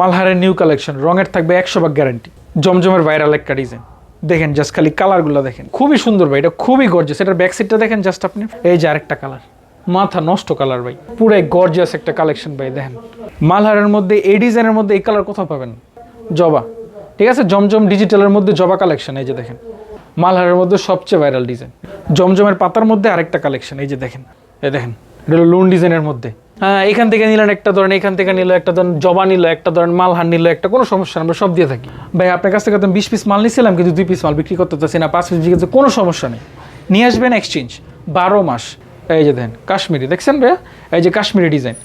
মালহারের new collection, রঙের থাকবে একশো ভাগ গ্যারান্টি জমজমের ভাইরাল একটা ডিজাইন দেখেন জাস্ট খালি কালারগুলো দেখেন। খুবই সুন্দর ভাই, এটা খুবই গর্জিয়াস এটার ব্যাক সাইডটা দেখেন জাস্ট আপনি। এই যে আরেকটা কালার মাথা নষ্ট কালার ভাই। পুরাই গর্জিয়াস একটা কালেকশন ভাই, দেখেন। মালহারের মধ্যে, এই ডিজাইনের মধ্যে এই কালার কোথাও পাবেন? জবা। ঠিক আছে? জমজম ডিজিটালের মধ্যে জবা কালেকশন এই যে দেখেন। মালহারের মধ্যে সবচেয়ে ভাইরাল ডিজাইন জমজমের পাতার মধ্যে আরেকটা কালেকশন এই যে দেখেন। এই দেখেন, এটা লোন ডিজাইনের মধ্যে। এখান থেকে নিলেন একটা ধরেন, এখান থেকে নিল একটা ধরেন, জবা নিল একটা ধরেন, মালহার নিল একটা, কোনো সমস্যা আমরা সব দিয়ে থাকি। ভাই, আপনার কাছ থেকে বিশ পিস মাল নিছিলাম, কিন্তু দুই পিস মাল বিক্রি করতে পারছি না, পাঁচ পিস বিক্রি করতে কোনো সমস্যা নেই। নিয়ে আসবেন এক্সচেঞ্জ বারো মাস, এই যে দেখেন, কাশ্মীরি, দেখছেন ভাইয়া? এই যে কাশ্মীরি ডিজাইন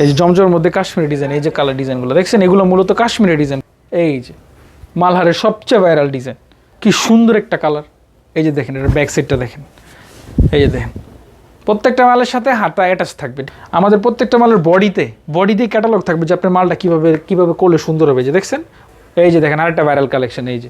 এই যে জমজমের মধ্যে কাশ্মীরি ডিজাইন এই যে কালার ডিজাইনগুলো দেখছেন? এগুলো মূলত কাশ্মীরি ডিজাইন এই যে মালহারের সবচেয়ে ভাইরাল ডিজাইন কি সুন্দর একটা কালার এই যে দেখেন এটা ব্যাক সাইডটা দেখেন। এই যে দেখেন প্রত্যেকটা মালের সাথে হাতা অ্যাটাচ থাকবে। আমাদের প্রত্যেকটা মালের বডিতে বডিতে ক্যাটালগ থাকবে যে আপনার মালটা কীভাবে কীভাবে করলে সুন্দর হবে। যে দেখছেন? এই যে দেখেন, আরেকটা ভাইরাল কালেকশন এই যে।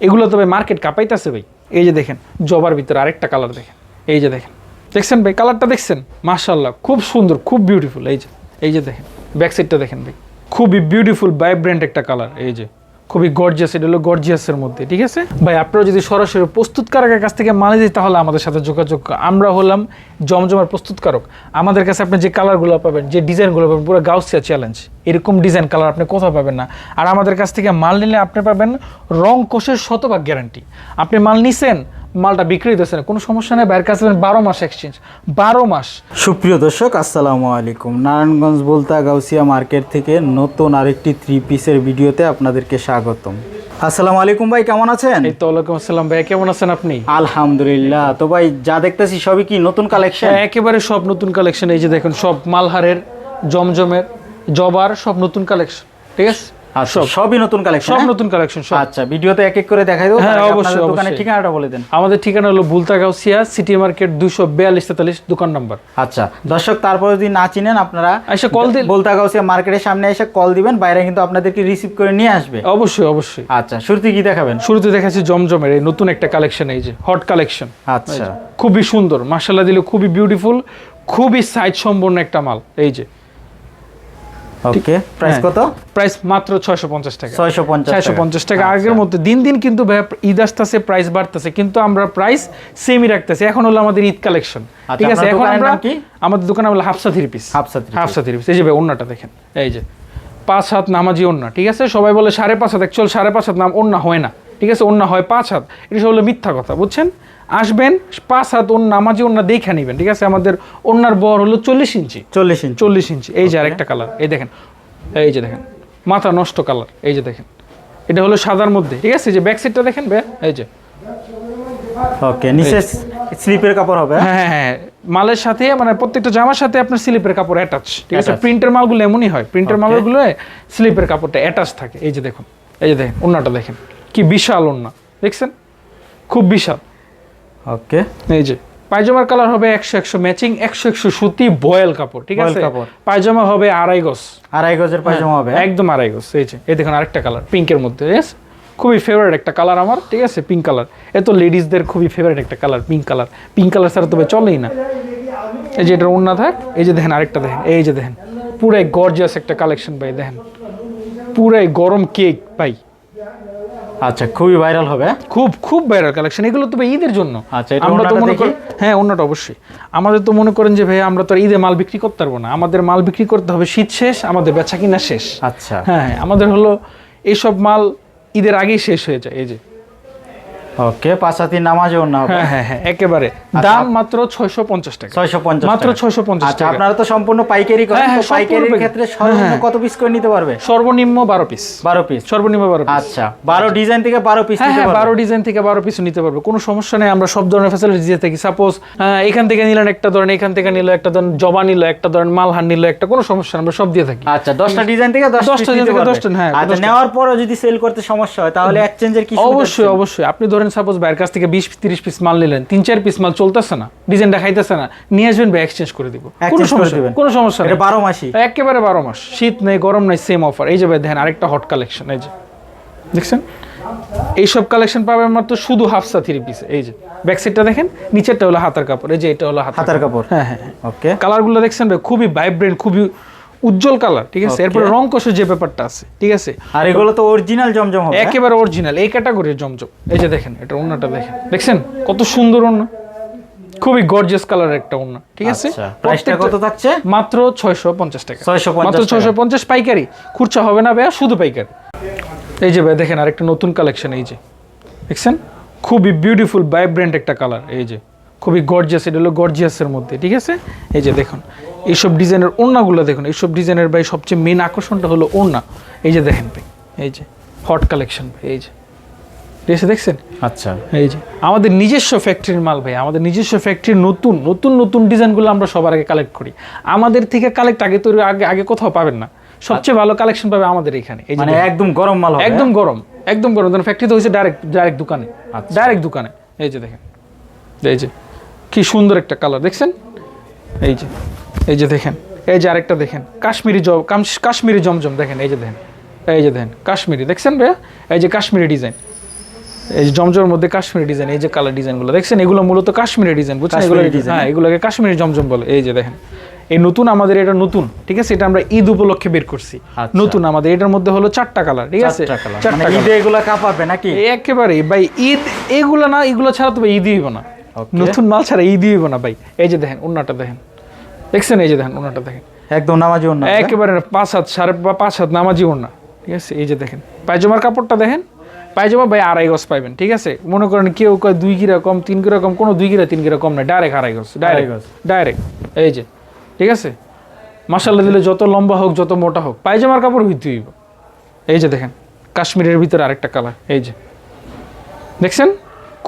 এগুলো তবে মার্কেট কাঁপাইতেছে ভাই। এই যে দেখেন, জবার ভিতরে আরেকটা কালার দেখেন। এই যে দেখেন। দেখছেন ভাই? কালারটা দেখছেন? মাশাল্লাহ খুব সুন্দর, খুব বিউটিফুল এই যে। এই যে দেখেন ব্যাক সাইডটা দেখেন ভাই। খুবই বিউটিফুল ভাইব্রেন্ট একটা কালার এই যে। খুবই গর্জিয়াস এটা হলো গর্জিয়াসের মধ্যে, ঠিক আছে? ভাই, আপনারা যদি সরাসরি প্রস্তুতকারকের কাছ থেকে মাল দিই তাহলে আমাদের সাথে যোগাযোগ আমরা হলাম জমজমার প্রস্তুতকারক। আমাদের কাছে আপনি যে কালারগুলো পাবেন, যে ডিজাইনগুলো পাবেন, পুরো গাউসিয়া চ্যালেঞ্জ এরকম ডিজাইন কালার আপনি কোথাও পাবেন না। আর আমাদের কাছ থেকে মাল নিলে আপনি পাবেন রং কোষের শতভাগ গ্যারান্টি আপনি মাল নিছেন মালটা বিক্রি দিতেছেন কোনো সমস্যা নেই বাইরের কাছে বারো মাস এক্সচেঞ্জ বারো মাস। সুপ্রিয় দর্শক আসসালামু আলাইকুম। নারায়ণগঞ্জ বলতা গাউসিয়া মার্কেট থেকে নতুন আরেকটি থ্রি পিসের ভিডিওতে আপনাদেরকে স্বাগতম। আসসালামু আলাইকুম ভাই কেমন আছেন? এই তো ওয়ালাইকুম আসসালাম ভাই কেমন আছেন আপনি? আলহামদুলিল্লাহ। তো ভাই যা দেখতেছি সবই কি নতুন কালেকশন হ্যাঁ, একেবারে সব নতুন কালেকশন এই যে দেখুন সব মালহারের জমজমের জবার সব নতুন কালেকশন ঠিক আছে? আচ্ছা সবই নতুন কালেকশন সব নতুন কালেকশন সব। আচ্ছা ভিডিওতে এক এক করে দেখাই দেবো হ্যাঁ, অবশ্যই, দোকানের ঠিকানাটা বলে দেন। আমাদের ঠিকানা হলো সিটি মার্কেট দুশো বিয়াল্লিশ তেতাল্লিশ দোকান নাম্বার। আচ্ছা দর্শক তারপর যদি না চিনেন আপনারা এসে কল দিন বলতা গাউসিয়া মার্কেটের সামনে এসে কল দিবেন বাইরে কিন্তু আপনাদেরকে রিসিভ করে নিয়ে আসবে। অবশ্যই অবশ্যই। আচ্ছা শুরুতে কি দেখাবেন? শুরুতে দেখাচ্ছি জমজমের এই নতুন একটা কালেকশন এই যে হট কালেকশন আচ্ছা। খুবই সুন্দর মার্শাল্লাহ দিলে খুবই বিউটিফুল খুবই সাইজ সম্পন্ন একটা মাল এই যে। ওকে প্রাইস হ্যাঁ। কত? প্রাইস মাত্র ছয়শো পঞ্চাশ টাকা। ছয়শো পঞ্চাশ ছয়শো পঞ্চাশ টাকা। আগের মধ্যে দিন দিন কিন্তু ঈদ আসতেছে প্রাইস বাড়তেছে কিন্তু আমরা প্রাইস সেমই রাখতেছি। এখন হলো আমাদের ঈদ কালেকশন আচ্ছা, ঠিক আছে? এখন আমরা কি? আমাদের দোকানে হলো Hafsa three piece. Hafsa piece। Hafsa three piece. এই যে ভাই ওন্নাটা দেখেন। এই যে পাঁচ হাত নামাজি ওন্না। ঠিক আছে? সবাই বলে সাড়ে পাঁচ হাত। অ্যাকচুয়াল সাড়ে পাঁচ হাত নাম ওন্না হয় না। ঠিক আছে? ওন্না হয় পাঁচ হাত। এটা সব হলো মিথ্যা কথা বুঝছেন? আসবেন পাঁচ হাত ওর নামাজি ওন্না দেখে নেবেন ঠিক আছে? আমাদের ওন্নার বর হলো চল্লিশ ইঞ্চি। চল্লিশ ইঞ্চি। চল্লিশ ইঞ্চি। এই যে আরেকটা কালার এই দেখেন এই যে দেখেন মাথা নষ্ট কালার এই যে দেখেন। এটা হলো সাদার মধ্যে ঠিক আছে? যে ব্যাক সাইডটা দেখেন ভাই এই যে। ওকে নিচে স্লিপের কাপড় হবে হ্যাঁ? হ্যাঁ হ্যাঁ হ্যাঁ। মালের সাথে মানে প্রত্যেকটা জামার সাথে আপনার স্লিপের কাপড় অ্যাটাচ ঠিক আছে। প্রিন্টের মালগুলো এমনই হয় প্রিন্টের. মালগুলো স্লিপের কাপড়টা অ্যাটাচ থাকে। এই যে দেখুন এই যে দেখেন ওন্নাটা দেখেন কি বিশাল ওন্না দেখছেন? খুব বিশাল। ওকে। এই যে পায়জামার কালার হবে একশো একশো ম্যাচিং একশো একশো সুতি বয়েল কাপড় ঠিক আছে? পায়জামা হবে আড়াই গজ। আড়াই গজের পায়জামা হবে হ্যাঁ? একদম আড়াই গজ এই যে এই দেখুন আরেকটা কালার পিঙ্কের মধ্যে? খুবই ফেভারিট একটা কালার আমার ঠিক আছে? পিঙ্ক কালার এ তো লেডিসদের খুবই ফেভারিট একটা colour pink colour pink colour ছাড়া তবে চলেই না। এই যে এটা অন্য থাক এই যে দেখেন আরেকটা দেখেন এই যে দেখেন। পুরাই গর্জিয়াস একটা কালেকশন ভাই দেখেন। পুরাই গরম কেক ভাই। আচ্ছা খুবই ভাইরাল হবে? খুব খুব ভাইরাল কালেকশন এগুলো তো ঈদের জন্য। আচ্ছা, এটা আমরা তো মনে। করি হ্যাঁ অন্যটা অবশ্যই। আমাদের তো মনে করেন যে ভাই আমরা তো ঈদে মাল বিক্রি করতে পারব না। আমাদের মাল বিক্রি করতে হবে শীত শেষ আমাদের বেচা কিনা শেষ। আচ্ছা। হ্যাঁ হ্যাঁ আমাদের হলো এইসব মাল ঈদের আগেই শেষ হয়ে যায়। এই যে ওকে পাঁচাতি নামাজও না হবে হ্যাঁ হ্যাঁ হ্যাঁ একেবারে। দাম মাত্র ছয়শো পঞ্চাশ টাকা। ছয়শো পঞ্চাশ মাত্র টাকা। 650 আচ্ছা টাকা। আপনারা তো সম্পূর্ণ পাইকারি করেন হ্যাঁ, তো হ্যাঁ, পাইকারির। ক্ষেত্রে সর্বনিম্ন কত পিস করে নিতে পারবে? সর্বনিম্ন বারো পিস বারো পিস সর্বনিম্ন বারো পিস আচ্ছা বারো ডিজাইন থেকে বারো পিস নিতে পারবে? বারো ডিজাইন থেকে বারো পিস নিতে পারবে। কোনো সমস্যা নেই আমরা সব ধরনের ফ্যাসিলিটি দিয়ে থাকি। সাপোজ এখান থেকে নিলেন একটা ধরেন এখান থেকে নিল একটা ধরেন জবা নিল একটা ধরেন মালহার নিল একটা কোনো সমস্যা আমরা সব দিয়ে থাকি। আচ্ছা দশটা ডিজাইন থেকে দশ দশটা design থেকে দশটা, হ্যাঁ, আচ্ছা নেওয়ার পরও যদি সেল করতে সমস্যা হয় তাহলে এক্সচেঞ্জের কি অবশ্যই অবশ্যই। আপনি ধরেন সাপোজ বাইরের কাছ থেকে বিশ তিরিশ পিস মাল নিলেন তিন চার পিস মাল চলতেছে না ডিজাইন দেখাইতেছে না নিয়ে আসবেন বা এক্সচেঞ্জ করে দিব। কোনো সমস্যা কোনো সমস্যা নেই। বারো মাসই। একেবারে বারো মাস। শীত নেই গরম নেই সেম অফার এই যে ভাই দেখেন আরেকটা হট কালেকশন এই যে। দেখছেন? এইসব কালেকশন পাবেন মাত্র শুধু হাফসা থ্রি পিসে এই যে ব্যাক সাইডটা দেখেন নিচেরটা হলো হাতার কাপড় এই যে এটা হলো হাতার কাপড়। হ্যাঁ হ্যাঁ হ্যাঁ। ওকে কালারগুলো দেখছেন ভাই খুবই ভাইব্রেন্ট খুবই উজ্জ্বল কালার ঠিক আছে? এরপরে রং কষের যে ব্যাপারটা আছে ঠিক আছে? আর এগুলো তো অরিজিনাল জমজম হবে একেবারে অরিজিনাল এই ক্যাটাগরির জমজম। এই যে দেখেন এটা ওন্নাটা দেখেন। দেখছেন? কত সুন্দর ওন্না খুবই গর্জিয়াস কালারের একটা ওন্না ঠিক আছে? আচ্ছা প্রাইসটা কত থাকছে? মাত্র ছয়শো পঞ্চাশ টাকা। 650 মাত্র টাকা। ছয়শো পঞ্চাশ পাইকারি। খুরচা হবে না ভাইয়া শুধু পাইকারি। এই যে ভাই দেখেন আরেকটা নতুন কালেকশন এই যে। দেখছেন? খুবই বিউটিফুল ভাইব্রেন্ট একটা কালার এই যে। খুবই গর্জিয়াস এটা হলো গর্জিয়াসের মধ্যে ঠিক আছে? এই যে দেখুন এইসব ডিজাইনের ওড়নাগুলো দেখুন এইসব ডিজাইনের ভাই সবচেয়ে মেন আকর্ষণটা হলো ওড়না। এই যে দেখেন ভাই এই যে হট কালেকশন ভাই এই যে। আছে দেখছেন? আচ্ছা। এই যে। আমাদের নিজস্ব ফ্যাক্টরির মাল ভাই আমাদের নিজস্ব ফ্যাক্টরির নতুন নতুন নতুন ডিজাইনগুলো আমরা সবার আগে কালেক্ট করি। আমাদের থেকে কালেক্ট আগে তৈরি আগে আগে কোথাও পাবেন না। সবচেয়ে ভালো কালেকশন পাবে আমাদের এখানে। এই যে মানে একদম গরম মাল হবে একদম গরম একদম গরম। ধরেন ফ্যাক্টরিতে হয়েছে ডাইরেক্ট ডাইরেক্ট দোকানে। আচ্ছা। ডাইরেক্ট দোকানে। এই যে দেখেন। এই যে কি সুন্দর একটা কালার দেখছেন? এই যে এই যে দেখেন এই যে আরেকটা দেখেন কাশ্মীরি জব কাশ্মীরি জমজম দেখেন এই যে দেখেন এই যে দেখেন কাশ্মীরি দেখছেন ভাইয়া? এই যে কাশ্মীরি ডিজাইন এই যে জমজমের মধ্যে কাশ্মীরি ডিজাইন এই যে কালার ডিজাইনগুলো দেখছেন? এগুলো মূলত কাশ্মীরি ডিজাইন বুঝছেন? এগুলো হ্যাঁ এগুলোকে কাশ্মীরি জমজম বলে এই যে দেখেন। এই নতুন আমাদের এটা নতুন ঠিক আছে? এটা আমরা ঈদ উপলক্ষে বের করছি। আচ্ছা। নতুন আমাদের এটার মধ্যে হলো চারটা কালার ঠিক আছে? চারটা কালার। মানে ঈদে এগুলো কাঁপাবে নাকি? একেবারে ভাই ঈদ এগুলো না এগুলো ছাড়া তো ঈদই হইব না. নতুন মাল ছাড়া ঈদই হইব না ভাই। এই যে দেখেন ওনাটা দেখেন। দেখছেন এই যে দেখেন ওনাটা দেখেন। একদম নামাজি অন্য একেবারে পাঁচ হাত সাড়ে পাঁচ হাত নামাজি ওড়না ঠিক আছে? এই যে দেখেন পায়জামার কাপড়টা দেখেন? পায়জামা ভাই আড়াই গজ পাইবেন ঠিক আছে? মনে করেন কেউ কয় দুই গিরা কম তিন গিরা কম কোনো দুই গিরা তিন গিরা কম না ডাইরেক্ট আড়াই গজ ডাইরেক্ট। ডাইরেক্ট এই যে ঠিক আছে? মাসাল্লা দিলে যত লম্বা হোক যত মোটা হোক পায়জামার কাপড় হইতে হইব। এই যে দেখেন কাশ্মীরের ভিতরে আরেকটা কালার এই যে। দেখছেন?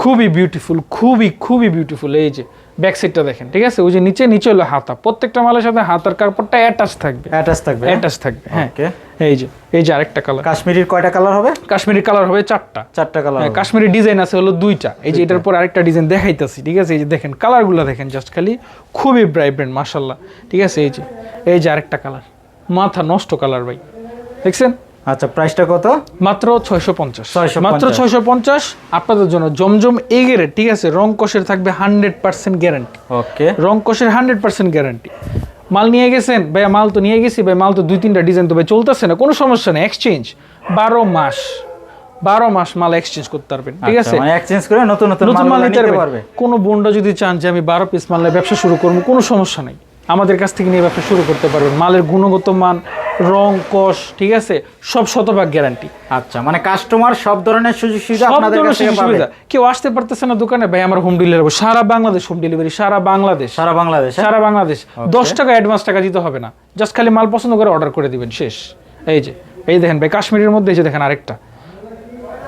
খুবই বিউটিফুল খুবই খুবই বিউটিফুল এই যে ব্যাক সাইডটা দেখেন ঠিক আছে? ওই যে নিচে নিচে হলো হাতা। প্রত্যেকটা মালের সাথে হাতার কাপড়টা অ্যাটাচ থাকবে। অ্যাটাচ থাকবে অ্যাটাচ থাকবে হ্যাঁ। ওকে এই যে এই যে আরেকটা কালার কাশ্মীরির কয়টা কালার হবে? কাশ্মীরি কালার হবে চারটা। চারটা কালার হ্যাঁ কাশ্মীরি ডিজাইন আছে হলো দুইটা। এই যে এটার পর আরেকটা ডিজাইন দেখাইতেছি ঠিক আছে? এই যে দেখেন কালারগুলো দেখেন জাস্ট খালি। খুবই ব্রাইব্রেন্ট মাশাল্লাহ ঠিক আছে? এই যে এই যে আরেকটা কালার মাথা নষ্ট কালার ভাই। দেখছেন? আচ্ছা প্রাইসটা কত? মাত্র ছয়শো পঞ্চাশ। 650 মাত্র ছয়শো পঞ্চাশ। আপনাদের জন্য জমজম এগেরে ঠিক আছে? রং কষের থাকবে হান্ড্রেড পার্সেন্ট গ্যারান্টি ওকে রং কষের হান্ড্রেড পার্সেন্ট গ্যারান্টি মাল নিয়ে গেছেন? ভাইয়া মাল তো নিয়ে গেছি। ভাই মাল তো দুই তিনটা ডিজাইন তো ভাই চলতেছে না। কোনো সমস্যা নেই। এক্সচেঞ্জ বারো মাস। বারো মাস মাল এক্সচেঞ্জ করতে পারবেন ঠিক আছে? মানে এক্সচেঞ্জ করে নতুন নতুন মাল মাল নিতে পারবে। কোনো বোনরা যদি চান যে আমি বারো পিস মালের ব্যবসা শুরু করব কোনো সমস্যা নেই। আমাদের কাছ থেকে নিয়ে ব্যবসা শুরু করতে পারবেন। মালের গুণগত মান রং কষ ঠিক আছে? সব শতভাগ গ্যারান্টি আচ্ছা মানে কাস্টমার সব ধরনের সুযোগ সুবিধা আপনাদের কাছ সুবিধা। কেউ আসতে পারতেছে না দোকানে ভাই আমার হোম ডেলিভারি সারা বাংলাদেশ হোম ডেলিভারি সারা বাংলাদেশ। সারা বাংলাদেশ হ্যাঁ? সারা বাংলাদেশ। দশ টাকা অ্যাডভান্স টাকা দিতে হবে না। জাস্ট খালি মাল পছন্দ করে অর্ডার করে দিবেন শেষ। এই যে এই দেখেন ভাই কাশ্মীরের মধ্যে এই যে দেখেন আরেকটা।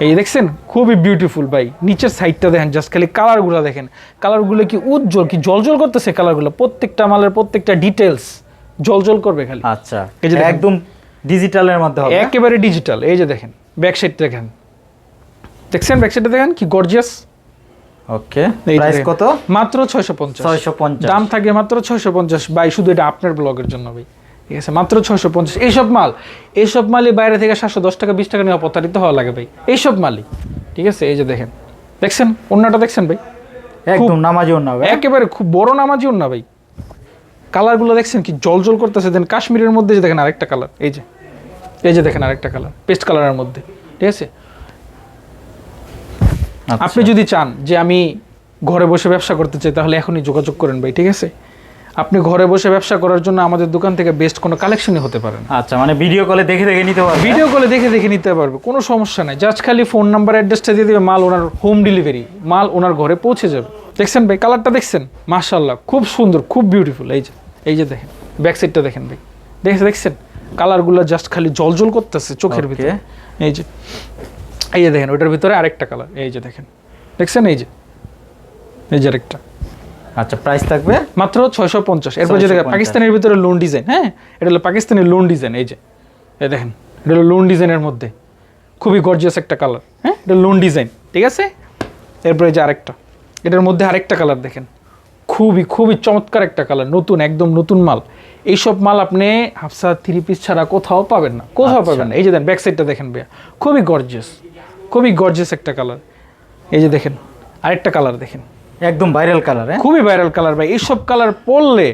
এই দেখছেন? খুবই বিউটিফুল ভাই। নিচের সাইডটা দেখেন জাস্ট খালি কালারগুলো দেখেন। কালারগুলো কি উজ্জ্বল কি জলজল করতেছে কালারগুলো প্রত্যেকটা মালের প্রত্যেকটা ডিটেলস জলজল করবে খালি। আচ্ছা এই যে একদম ডিজিটালের মধ্যে হবে একেবারে ডিজিটাল এই যে দেখেন ব্যাক সাইড দেখেন। দেখছেন ব্যাক সাইডটা দেখেন? কি গর্জিয়াস ওকে প্রাইস কত? মাত্র ছয়শো পঞ্চাশ। 650 দাম থাকে মাত্র ছয়শো পঞ্চাশ। বাই শুধু এটা আপনার ব্লগের জন্য ভাই। ঠিক আছে? মাত্র ছয়শো পঞ্চাশ। এইসব মাল এইসব মালই বাইরে থেকে সাতশো দশ টাকা বিশ টাকা নিয়ে প্রতারিত হওয়া লাগে ভাই। এইসব মালই ঠিক আছে? এই যে দেখেন দেখছেন? অন্যটা দেখছেন ভাই? একদম নামাজি অন্য একেবারে খুব বড় নামাজিও না ভাই। কালারগুলো দেখছেন কি জল জল করতেছে? দেন কাশ্মীরের মধ্যে যে দেখেন আরেকটা কালার এই যে এই যে দেখেন আরেকটা কালার পেস্ট কালারের মধ্যে ঠিক আছে? আচ্ছা। আপনি যদি চান যে আমি ঘরে বসে ব্যবসা করতে চাই তাহলে এখনই যোগাযোগ করেন ভাই ঠিক আছে? আপনি ঘরে বসে ব্যবসা করার জন্য আমাদের দোকান থেকে বেস্ট কোনো কালেকশনই হতে পারেন আচ্ছা মানে ভিডিও কলে দেখে দেখে নিতে পারবে। ভিডিও কলে দেখে দেখে নিতে পারবে কোনো সমস্যা নাই। জাস্ট খালি ফোন নাম্বার অ্যাড্রেসটা দিয়ে দেবে মাল ওনার হোম ডেলিভারি মাল ওনার ঘরে পৌঁছে যাবে। দেখছেন ভাই কালারটা দেখছেন? মাশাল্লাহ খুব সুন্দর খুব বিউটিফুল এই যে এই যে দেখেন ব্যাক সাইডটা দেখেন ভাই। দেখছে দেখছেন? কালারগুলো জাস্ট খালি জলজল করতেছে চোখের ভিতরে। এই যে এই যে দেখেন ওইটার ভিতরে আরেকটা কালার এই যে দেখেন দেখছেন? এই যে এই যে আরেকটা। আচ্ছা প্রাইস থাকবে? মাত্র ছয়শো পঞ্চাশ। এরপর যে দেখেন পাকিস্তানের ভিতরে লোন ডিজাইন হ্যাঁ? এটা হলো পাকিস্তানের লোন ডিজাইন এই যে। এই দেখেন এটা হলো লোন ডিজাইনের মধ্যে। খুবই গর্জিয়াস একটা কালার হ্যাঁ? এটা লোন ডিজাইন ঠিক আছে? এরপরে যে আরেকটা। এটার মধ্যে আরেকটা কালার দেখেন। খুবই খুবই চমৎকার একটা কালার নতুন একদম নতুন মাল। এইসব মাল আপনি হাফসা থ্রি পিস ছাড়া কোথাও পাবেন না কোথাও আচ্ছা। পাবেন না। এই যে দেন ব্যাক সাইডটা দেখেন ভাইয়া খুবই গর্জিয়াস খুবই গর্জিয়াস একটা কালার এই যে দেখেন আরেকটা কালার দেখেন। একদম ভাইরাল কালার হ্যাঁ? খুবই ভাইরাল কালার ভাই। এইসব কালার পরলে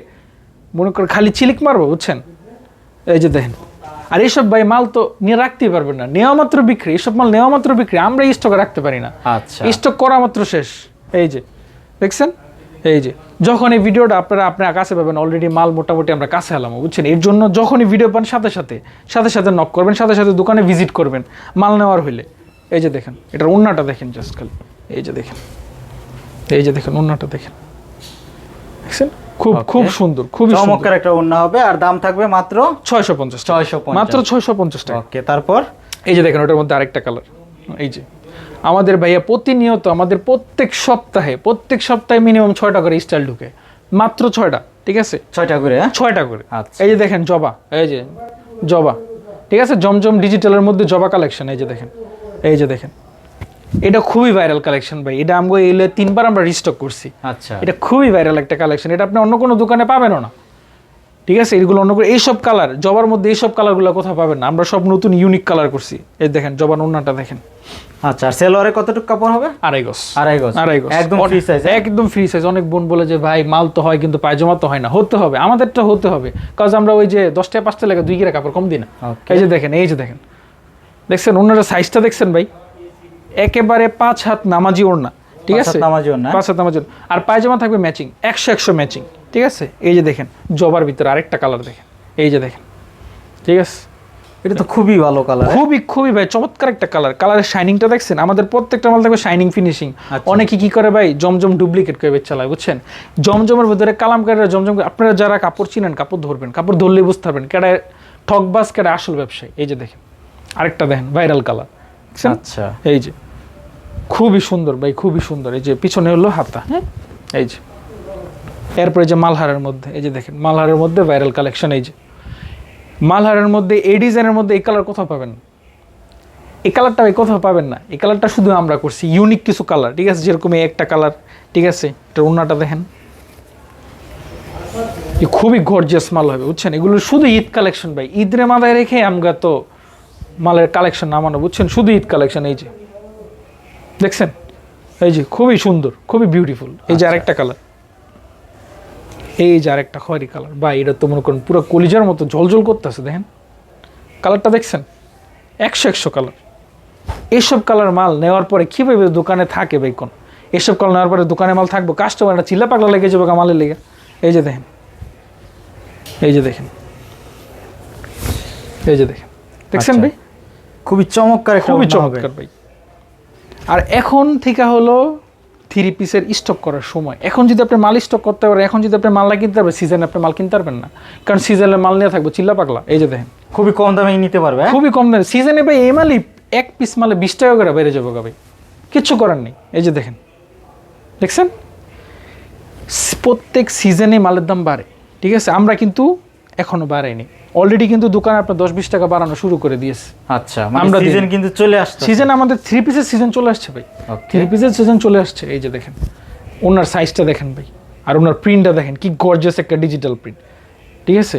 মনে করেন খালি চিলিক মারবো বুঝছেন? এই যে দেখেন। আর এইসব ভাই মাল তো নিয়ে রাখতেই পারবেন না। নেওয়া মাত্র বিক্রি এইসব মাল নেওয়া মাত্র বিক্রি আমরা স্টকে রাখতে পারি না। আচ্ছা। স্টক করা মাত্র শেষ। এই যে দেখছেন? এই যে যখন এই ভিডিওটা আপনারা আপনার কাছে পাবেন অলরেডি মাল মোটামুটি আমরা কাছে এলাম বুঝছেন? এর জন্য যখনই ভিডিও পান সাথে সাথে সাথে সাথে নক করবেন সাথে সাথে দোকানে ভিজিট করবেন মাল নেওয়ার হইলে। এই যে দেখেন এটার অন্যটা দেখেন জাস্ট খালি। এই যে দেখেন। এই যে দেখেন অন্যটা দেখেন। দেখছেন? খুব খুব সুন্দর খুবই চমৎকার একটা ওন্না হবে আর দাম থাকবে মাত্র ছয়শো পঞ্চাশ ছয়শো মাত্র ছয়শো পঞ্চাশ টাকা। ওকে তারপর? এই যে দেখেন ওটার মধ্যে আরেকটা কালার। এই যে। আমাদের ভাইয়া প্রতিনিয়ত আমাদের প্রত্যেক সপ্তাহে প্রত্যেক সপ্তাহে মিনিমাম ছয়টা করে স্টাইল ঢুকে। মাত্র ছয়টা ঠিক আছে? ছয়টা করে হ্যাঁ? ছয়টা করে। আচ্ছা। এই যে দেখেন জবা। এই যে জবা। ঠিক আছে? জমজম ডিজিটালের মধ্যে জবা কালেকশন এই যে দেখেন। এই যে দেখেন। এটা খুবই ভাইরাল কালেকশন ভাই। এটা আমগো এলে তিনবার আমরা রিস্টক করছি। আচ্ছা। এটা খুবই ভাইরাল একটা কালেকশন এটা আপনি অন্য কোনো দোকানে পাবেনও না। ঠিক আছে? এগুলো অন্য করে এইসব কালার জবার মধ্যে এইসব কালারগুলো কোথাও পাবেন না। আমরা সব নতুন ইউনিক কালার করছি। এই দেখেন জবার ওন্নাটা দেখেন। আচ্ছা আর সেলোয়ারে কতটুকু কাপড় হবে? আড়াই গজ। আড়াই গজ। আড়াই গজ। একদম ফ্রি সাইজ একদম ফ্রি সাইজ অনেক বোন বলে যে ভাই মাল তো হয় কিন্তু পায়জামা তো হয় না। হতে হবে। আমাদেরটা হতে হবে। কাজ আমরা ওই যে দশটা পাঁচটা লেগে দুই কিরা কাপড় কম দিই না। এই যে দেখেন এই যে দেখেন। দেখছেন? ওনারা সাইজটা দেখছেন ভাই? একেবারে পাঁচ হাত নামাজি ওড়না ঠিক আছে? নামাজি ওড়না। পাঁচ হাত নামাজি। আর পায়জামা থাকবে ম্যাচিং একশো একশো ম্যাচিং ঠিক আছে? এই যে দেখেন জবার ভিতরে আরেকটা কালার দেখেন। এই যে দেখেন ঠিক আছে? এটা তো খুবই ভালো কালার খুবই খুবই ভাই চমৎকার একটা কালার কালারের শাইনিংটা দেখছেন? আমাদের প্রত্যেকটা মাল থাকবে শাইনিং ফিনিশিং আচ্ছা। অনেকে কি করে ভাই জমজম ডুপ্লিকেট করে বেচ চালায় বুঝছেন? জমজমের ভিতরে কালামকারীরা জমজম আপনারা যারা কাপড় চিনেন কাপড় ধরবেন কাপড় ধরলেই বুঝতে পারবেন। কেডা ঠকবাস কেডা আসল ব্যবসায়ী। এই যে দেখেন আরেকটা দেখেন ভাইরাল কালার আচ্ছা। এই যে খুবই সুন্দর ভাই খুবই সুন্দর। এই যে পিছনে হলো হাতা হ্যাঁ। এই যে এরপরে যে মালহারের মধ্যে এই যে দেখেন মালহারের মধ্যে ভাইরাল কালেকশন এই যে। মালহারের মধ্যে এই ডিজাইনের মধ্যে এই কালার কোথাও পাবেন? এই কালারটা ভাই কোথাও পাবেন না। এই কালারটা শুধু আমরা করছি ইউনিক কিছু কালার ঠিক আছে? যেরকম এই একটা কালার ঠিক আছে? এটা অন্যটা দেখেন। খুবই গর্জিয়াস মাল হবে বুঝছেন? এগুলো শুধু ঈদ কালেকশন ভাই। ঈদের মাথায় রেখে আমরা তো মালের কালেকশন নামানো বুঝছেন? শুধু ঈদ কালেকশন এই যে। দেখছেন? এই যে খুবই সুন্দর খুবই বিউটিফুল এই যে আরেকটা কালার এই যে আরেকটা খয়েরি কালার বা এটা তো মনে করেন পুরো কলিজার মতো জলজল করতেছে দেখেন। কালারটা দেখছেন? একশো একশো কালার এইসব কালার মাল নেওয়ার পরে কীভাবে দোকানে থাকে বেকন এসব কালার নেওয়ার পরে দোকানে মাল থাকব? কাস্টমারটা চিল্লা পাগলা লেগে যাবে মালের লেগে। এই যে দেখেন। এই যে দেখেন। এই যে দেখেন। দেখছেন আচ্ছা। ভাই? খুবই চমৎকার খুবই। চমৎকার ভাই। আর এখন থেকে হলো থ্রি পিসের স্টক করার সময়। এখন যদি আপনি মাল স্টক করতে পারেন এখন যদি আপনি মাল না কিনতে পারবেন সিজনে আপনি মাল কিনতে পারবেন না। কারণ সিজনের মাল নিয়ে থাকব চিল্লা পাগলা। এই যে দেখেন। খুবই কম দামে নিতে পারবে হ্যাঁ? খুবই কম দামে। সিজনে ভাই এই মালই এক পিস মালে বিশ টাকা করে বেড়ে যাব ভাই। কিচ্ছু করার নেই। এই যে দেখেন। দেখছেন? প্রত্যেক সিজনে মালের দাম বাড়ে। ঠিক আছে? আমরা কিন্তু এখনও বাড়েনি অলরেডি কিন্তু দোকান আপনার দশ বিশ টাকা বাড়ানো শুরু করে দিয়েছে। আচ্ছা মানে আমরা সিজন কিন্তু চলে আসছে সিজন আমাদের থ্রি পিসের সিজন চলে আসছে ভাই। থ্রি পিসের সিজন চলে আসছে এই যে দেখেন। ওনার সাইজটা দেখেন ভাই। আর ওনার প্রিন্টটা দেখেন কি গর্জেস একটা ডিজিটাল প্রিন্ট ঠিক আছে?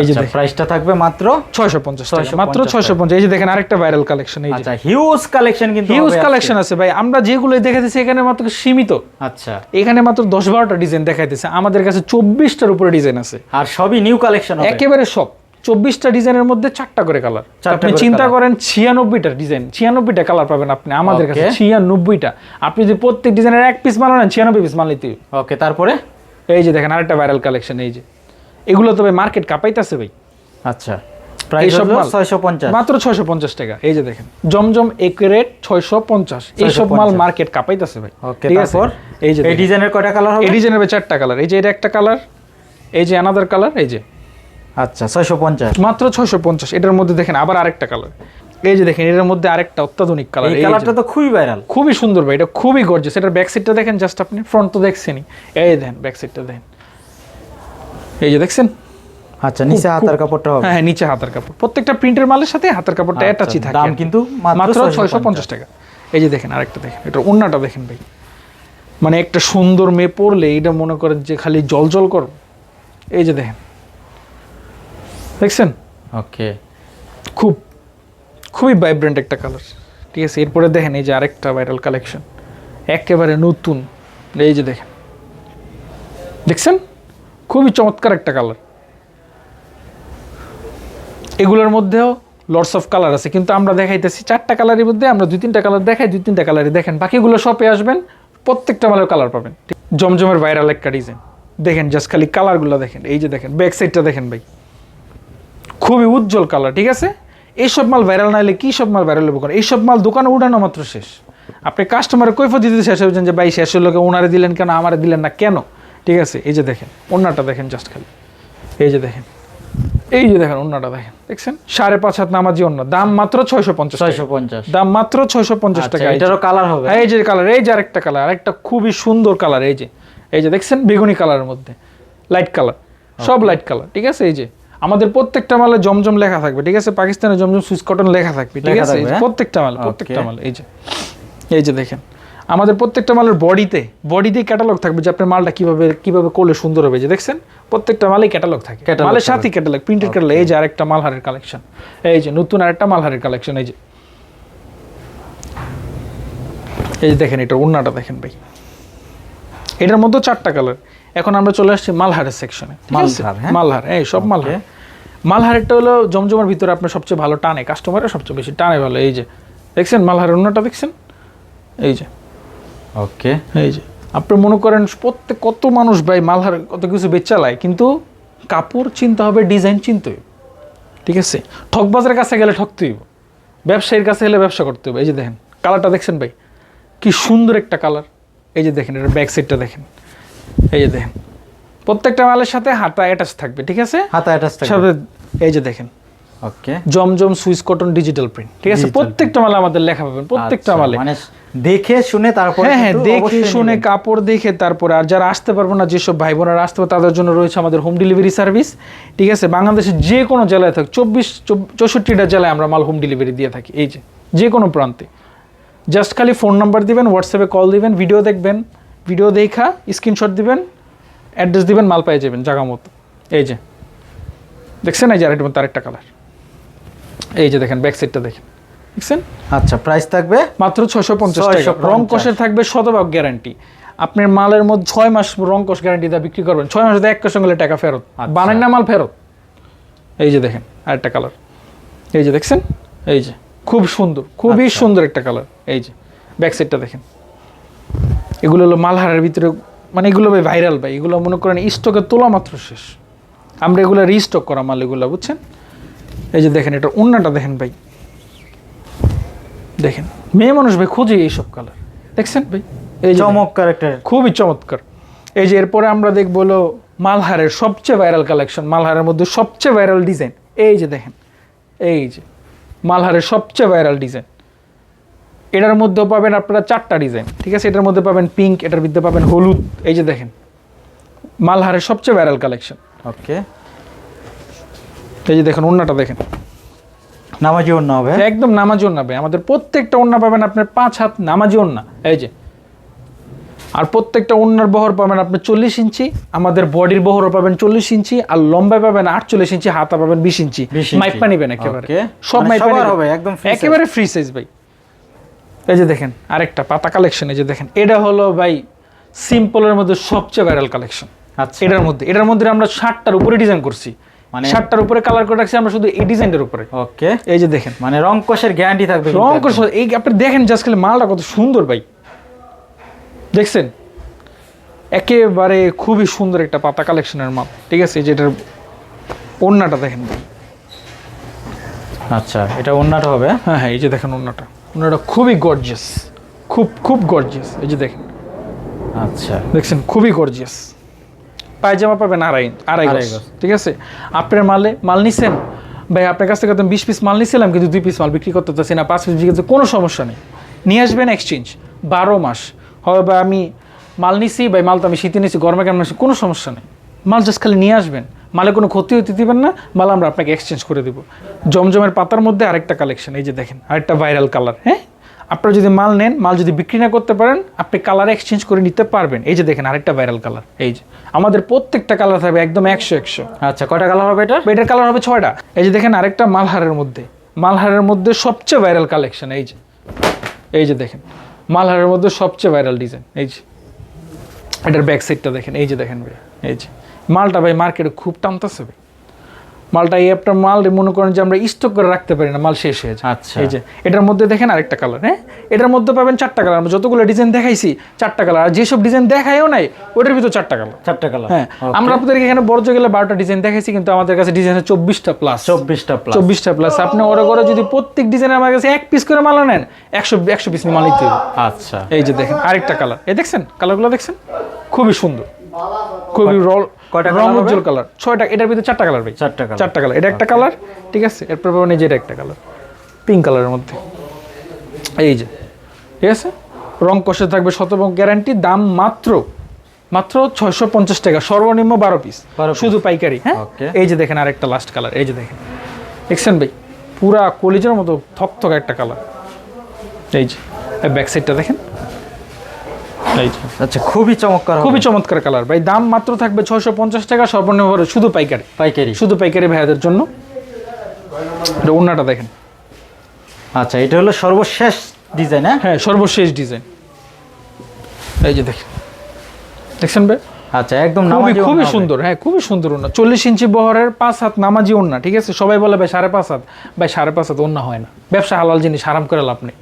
এই যে আচ্ছা। প্রাইসটা থাকবে মাত্র ছয়শো পঞ্চাশ 650 মাত্র ছয়শো পঞ্চাশ। এই যে দেখেন আরেকটা ভাইরাল কালেকশন এই যে। আচ্ছা হিউজ কালেকশন কিন্তু হিউজ কালেকশন আছে ভাই। আমরা যেগুলো দেখাতেছি এখানে মাত্র সীমিত। আচ্ছা। এখানে মাত্র দশ বারোটা ডিজাইন দেখাইতেছে। আমাদের কাছে চব্বিশটার উপরে ডিজাইন আছে। আর সবই নিউ কালেকশন হবে। একেবারে সব। চব্বিশটা ডিজাইনের মধ্যে চারটা করে কালার আপনি চিন্তা। করেন ছিয়ানব্বইটা ডিজাইন ছিয়ানব্বইটা কালার পাবেন আপনি আমাদের কাছে ছিয়ানব্বইটা। আপনি যদি প্রত্যেক ডিজাইনের এক পিস মাল নেন ছিয়ানব্বই পিস মাল নিতে ওকে তারপরে? এই যে দেখেন আরেকটা ভাইরাল কালেকশন এই যে। এগুলো তবে মার্কেট কাঁপাইতেছে ভাই। আচ্ছা এইসব? 650 মাত্র ছয়শো পঞ্চাশ টাকা এই যে দেখেন জমজম একুরেট ছয়শো পঞ্চাশ। এইসব মাল মার্কেট কাঁপাইতেছে ভাই ঠিক আছে? এই যে এই ডিজাইনের কয়টা কালার হবে? এই ডিজাইনের চারটা কালার এই যে এটা একটা কালার এই যে অ্যানাদার কালার এই যে। আচ্ছা 650 মাত্র ছয়শো পঞ্চাশ এটার মধ্যে দেখেন আবার আরেকটা কালার এই যে দেখেন এটার মধ্যে আরেকটা অত্যাধুনিক কালার এই কালারটা তো খুবই ভাইরাল খুবই সুন্দর ভাই এটা খুবই গর্জিয়াস এটার ব্যাক সাইডটা দেখেন জাস্ট আপনি ফ্রন্ট তো দেখছেনই। এই দেখেন ব্যাক সাইডটা দেখেন। এই যে দেখছেন? আচ্ছা নিচে হাতার কাপড়টা হবে। হ্যাঁ হ্যাঁ নিচে হাতের কাপড়। প্রত্যেকটা প্রিন্টের মালের সাথে হাতের কাপড়টা আচ্ছা, অ্যাটাচই থাকে দাম কিন্তু মাত্র মাত্র 650 ছয়শো পঞ্চাশ। টাকা। এই যে দেখেন আরেকটা দেখেন। এটা অন্যটা দেখেন ভাই। মানে একটা সুন্দর মেয়ে পরলে এটা মনে করেন যে খালি জল জল কর এই যে দেখেন। দেখছেন? ওকে। খুব খুবই ভাইব্রেন্ট একটা কালার ঠিক আছে এরপরে দেখেন এই যে আরেকটা ভাইরাল কালেকশন একেবারে নতুন। এই যে দেখেন। দেখছেন? খুবই চমৎকার একটা কালার এগুলোর মধ্যেও লটস অফ কালার আছে, কিন্তু আমরা দেখাইতেছি চারটা কালারের মধ্যে আমরা দুই তিনটা কালার দেখাই, দুই তিনটা কালারই দেখেন। বাকিগুলো শপে আসবেন, প্রত্যেকটা মালের কালার পাবেন। জমজমের ভাইরাল একটা ডিজাইন দেখেন জাস্ট খালি কালারগুলো দেখেন, এই যে দেখেন ব্যাক সাইডটা দেখেন ভাই। খুবই উজ্জ্বল কালার ঠিক আছে? এইসব মাল ভাইরাল না হলে কী সব মাল ভাইরাল হবে এইসব মাল দোকানে উঠানো মাত্র শেষ। আপনি কাস্টমারের কৈফত দিতে শেষ হয়েছেন যে, ভাই, শেষ হলো ওনারে দিলেন কেন? আমারে দিলেন না কেন? ঠিক আছে এই যে দেখেন অন্যটা দেখেন জাস্ট খালি। এই যে দেখেন এই যে দেখেন অন্যটা দেখেন দেখছেন? সাড়ে পাঁচ হাত নামাজি অন্য দাম মাত্র ছয়শো পঞ্চাশ ছয়শো পঞ্চাশ। দাম মাত্র ছয়শো পঞ্চাশ টাকা এই এটারও কালার হবে। হ্যাঁ, এই যে কালার এই যে আরেকটা কালার আরেকটা খুবই সুন্দর কালার এই যে। এই যে দেখছেন? বেগুনি কালারের মধ্যে। লাইট কালার সব লাইট কালার ঠিক আছে? এই যে আমাদের প্রত্যেকটা মালে জমজম লেখা থাকবে ঠিক আছে? পাকিস্তানের জমজম সুইচ কটন লেখা থাকবে ঠিক আছে? হ্যাঁ? প্রত্যেকটা মাল প্রত্যেকটা মাল এই যে। এই যে দেখেন আমাদের প্রত্যেকটা মালের বডিতে বডিতে ক্যাটালগ থাকবে যে আপনার মালটা কীভাবে কীভাবে করলে সুন্দর হবে। যে দেখছেন প্রত্যেকটা মালেই ক্যাটালগ থাকে। মালের। সাথে ক্যাটালগ প্রিন্টেড ক্যাটালগ এই যে আরেকটা মালহারের কালেকশন এই যে নতুন আরেকটা মালহারের কালেকশন এই যে। এই যে দেখেন এটা ওন্নাটা দেখেন ভাই। এটার মধ্যে চারটা কালার এখন আমরা চলে আসছি মালহারের সেকশনে মালহার, হ্যাঁ? মালহার এই সব মালহার মালহারেরটা হলো জমজমার ভিতরে আপনার সবচেয়ে ভালো টানে। কাস্টমারের সবচেয়ে বেশি টানে ভালো। এই যে দেখছেন? মালহারের অন্যটা দেখছেন? এই যে। ওকে এই যে আপনি মনে করেন প্রত্যেক কত মানুষ ভাই মালহার কত কিছু বেচালায় কিন্তু কাপড় চিনতে হবে ডিজাইন চিনতে হবে ঠিক আছে? ঠকবাজারের কাছে গেলে ঠকতে হইব। ব্যবসায়ীর কাছে গেলে ব্যবসা করতে হবে এই যে দেখেন কালারটা দেখছেন ভাই? কি সুন্দর একটা কালার। এই যে দেখেন এটা ব্যাক সাইডটা দেখেন। এই যে দেখেন প্রত্যেকটা মালের সাথে হাতা অ্যাটাচ থাকবে ঠিক আছে? হাতা অ্যাটাচ সাথে এই যে দেখেন okay. Zamzam Swiss cotton digital print ঠিক আছে? প্রত্যেকটা মালে আমাদের লেখা পাবেন প্রত্যেকটা আচ্ছা, মালে। মানে দেখে শুনে তারপরে হ্যাঁ হ্যাঁ দেখে শুনে কাপড় দেখে তারপরে আর যারা আসতে পারব না যেসব ভাই বোনেরা আসতে পারবে তাদের জন্য রয়েছে আমাদের হোম ডেলিভারি সার্ভিস ঠিক আছে? বাংলাদেশের যে কোনো জেলায় থাক চব্বিশ চৌষট্টিটা জেলায় আমরা মাল হোম ডেলিভারি দিয়ে থাকি এই যে যে কোনো প্রান্তে। জাস্ট খালি ফোন নাম্বার দিবেন হোয়াটসঅ্যাপে কল দিবেন ভিডিও দেখবেন ভিডিও দেখা স্ক্রিনশট দিবেন অ্যাড্রেস দিবেন মাল পেয়ে যাবেন জায়গা মতো। এই যে দেখছেন এই যে আরেকটা তার একটা কালার এই যে দেখেন ব্যাক সাইডটা দেখেন। দেখছেন? আচ্ছা প্রাইস থাকবে মাত্র ছয়শো পঞ্চাশ টাকা। রং কষের থাকবে শতভাগ গ্যারান্টি আপনার মালের মধ্যে ছয় মাস রং কষ গ্যারান্টি দিয়ে বিক্রি করবেন। ছয় মাস এক সঙ্গে হলে টাকা ফেরত। আচ্ছা। বানান না মাল ফেরত। এই যে দেখেন আরেকটা কালার এই যে দেখছেন? এই যে খুব সুন্দর খুবই আচ্ছা। সুন্দর একটা কালার এই যে ব্যাক সাইডটা দেখেন। এগুলো হলো মালহারের ভিতরে মানে এগুলো ভাই ভাইরাল ভাই। এগুলো মনে করেন স্টকে তোলা মাত্র শেষ। আমরা এগুলো রিস্টক করা মাল এগুলো বুঝছেন? এই যে দেখেন এটা অন্যটা দেখেন ভাই। দেখেন মেয়ে মানুষ ভাই খোঁজে এইসব কালার দেখছেন ভাই? এই। চমৎকার একটা খুবই চমৎকার। এই যে এরপরে আমরা দেখব হলো মালহারের সবচেয়ে ভাইরাল কালেকশন মালহারের মধ্যে সবচেয়ে ভাইরাল ডিজাইন এই যে দেখেন এই যে মালহারের সবচেয়ে ভাইরাল ডিজাইন এটার মধ্যে পাবেন আপনারা চারটা ডিজাইন ঠিক আছে? এটার মধ্যে পাবেন পিঙ্ক এটার মধ্যে পাবেন হলুদ। এই যে দেখেন মালহারের সবচেয়ে ভাইরাল কালেকশন ওকে এই যে দেখেন ওন্নাটা দেখেন। নামাজি অন্য হবে একদম নামাজি ওন্না ভাই। আমাদের প্রত্যেকটা ওন্না পাবেন আপনার পাঁচ হাত নামাজি ওন্না এই যে। আর প্রত্যেকটা ওন্নার বহর পাবেন আপনি চল্লিশ ইঞ্চি আমাদের বডির বহরও পাবেন চল্লিশ ইঞ্চি আর লম্বায় পাবেন আটচল্লিশ ইঞ্চি হাতা পাবেন বিশ ইঞ্চি। 20 ইঞ্চি। মাইপা নিবেন একেবারে। সব মানে মাইপা হবে, একদম একেবারে ফ্রি সাইজ ভাই। এই যে দেখেন আরেকটা পাতা কালেকশন এই যে দেখেন। এটা হলো ভাই সিম্পলের মধ্যে সবচেয়ে ভাইরাল কালেকশন আচ্ছা। এটার মধ্যে এটার মধ্যে আমরা ষাটটার উপরে ডিজাইন করছি। মানে- ষাটটার উপরে কালার করে রাখছি আমরা শুধু এই ডিজাইনের উপরে। ওকে। এই যে দেখেন। মানে রং কষের গ্যারান্টি থাকবে রং একদম। এই আপনি দেখেন জাস্ট খালি মালটা কত সুন্দর ভাই। দেখছেন? একেবারে খুবই সুন্দর একটা পাতা কালেকশনের মাল। ঠিক আছে? এই যে এটার ওন্নাটা দেখেন ভাই। আচ্ছা এটা অন্যটা হবে? হ্যাঁ হ্যাঁ এই যে দেখেন ওন্নাটা ওন্নাটা খুবই গর্জিয়াস খুব খুব গর্জিয়াস এই যে দেখেন। আচ্ছা। দেখছেন? খুবই গর্জিয়াস পায়জামা পাবেন আড়াই আড়াই। ঠিক আছে? আপনার মালে মাল নিছেন? ভাই আপনার কাছ থেকে বিশ পিস মাল নিছিলাম কিন্তু দুই পিস মাল বিক্রি করতে পারছি না পাঁচ পিস বিক্রি করতে কোনো সমস্যা নেই। নিয়ে আসবেন এক্সচেঞ্জ বারো মাস। হয় বা আমি মাল নিছি ভাই মাল তো আমি শীতে নিছি গরমে কেন নিছি কোনো সমস্যা নেই। মাল জাস্ট খালি নিয়ে আসবেন। মালে কোনো ক্ষতি হতে দিবেন না মাল আমরা আপনাকে এক্সচেঞ্জ করে দেবো। জমজমের পাতার মধ্যে আরেকটা কালেকশন এই যে দেখেন আরেকটা ভাইরাল কালার হ্যাঁ? আপনারা যদি মাল নেন মাল যদি বিক্রি না করতে পারেন আপনি কালার এক্সচেঞ্জ করে নিতে পারবেন। এই যে দেখেন আরেকটা ভাইরাল কালার এই যে আমাদের প্রত্যেকটা কালার থাকবে একদম একশো একশো। আচ্ছা কয়টা কালার হবে এটা এটার কালার হবে ছয়টা। এই যে দেখেন আরেকটা মালহারের মধ্যে। মালহারের মধ্যে সবচেয়ে ভাইরাল কালেকশন এই যে। এই যে দেখেন মালহারের মধ্যে সবচেয়ে ভাইরাল ডিজাইন এই যে। এটার ব্যাক সাইডটা দেখেন এই যে দেখেন ভাই এই যে। মালটা ভাই মার্কেটে খুব টানতেছে ভাই। মালটা এই একটা মাল মনে করেন যে আমরা স্টক করে রাখতে পারি না মাল শেষ হয়ে যায়। আচ্ছা। এই যে এটার মধ্যে দেখেন আরেকটা কালার হ্যাঁ? এটার মধ্যে পাবেন চারটা কালার আমরা যতগুলো ডিজাইন দেখাইছি চারটা কালার আর যেসব ডিজাইন দেখায়ও নাই ওটার ভিতর চারটা কালার চারটা কালার হ্যাঁ আমরা আপনাদেরকে এখানে বড় গেলে বারোটা ডিজাইন দেখাইছি কিন্তু আমাদের কাছে ডিজাইন চব্বিশটা প্লাস চব্বিশটা প্লাস চব্বিশটা প্লাস আপনি ওরা করে যদি প্রত্যেক ডিজাইনের আমার কাছে এক পিস করে মাল নেন একশো একশো পিস মাল নিতে আচ্ছা। এই যে দেখেন আরেকটা কালার এই দেখছেন? কালারগুলো দেখছেন? খুবই সুন্দর। খুবই রল কয়টা রং উজ্জ্বল কালার ছয়টা এটার ভিতরে চারটা কালার ভাই। চারটা কালার চারটা কালার এটা একটা কালার ঠিক আছে? এরপর পাবেন এই যে এটা একটা কালার পিঙ্ক কালারের মধ্যে। এই যে ঠিক আছে? রং কষে থাকবে শতভাগ গ্যারান্টি দাম মাত্র মাত্র ছয়শো পঞ্চাশ টাকা। সর্বনিম্ন বারো পিস 12 শুধু পাইকারি হ্যাঁ? এই যে দেখেন আরেকটা লাস্ট কালার এই যে দেখেন। দেখছেন ভাই? পুরা কলিজের মতো থকথক একটা কালার এই যে ব্যাক সাইডটা দেখেন এই যে আচ্ছা খুবই চমৎকার খুবই চমৎকার কালার। ভাই দাম মাত্র থাকবে ছয়শো পঞ্চাশ টাকা সর্বনিম্ন শুধু পাইকারি। পাইকারি। শুধু পাইকারি ভাইয়াদের জন্য। এটা ওড়নাটা দেখেন। আচ্ছা এটা হলো সর্বশেষ ডিজাইন হ্যাঁ? হ্যাঁ সর্বশেষ ডিজাইন। এই যে দেখেন। দেখছেন ভাই? আচ্ছা একদম খুবই খুবই সুন্দর হ্যাঁ খুবই সুন্দর ওড়না। চল্লিশ ইঞ্চি বহরের পাঁচ হাত নামাজি ওড়না ঠিক আছে? সবাই বলে ভাই সাড়ে পাঁচ হাত। ভাই সাড়ে পাঁচ হাত ওড়না হয় না। ব্যবসা হালাল জিনিস হারাম করে লাভ নেই।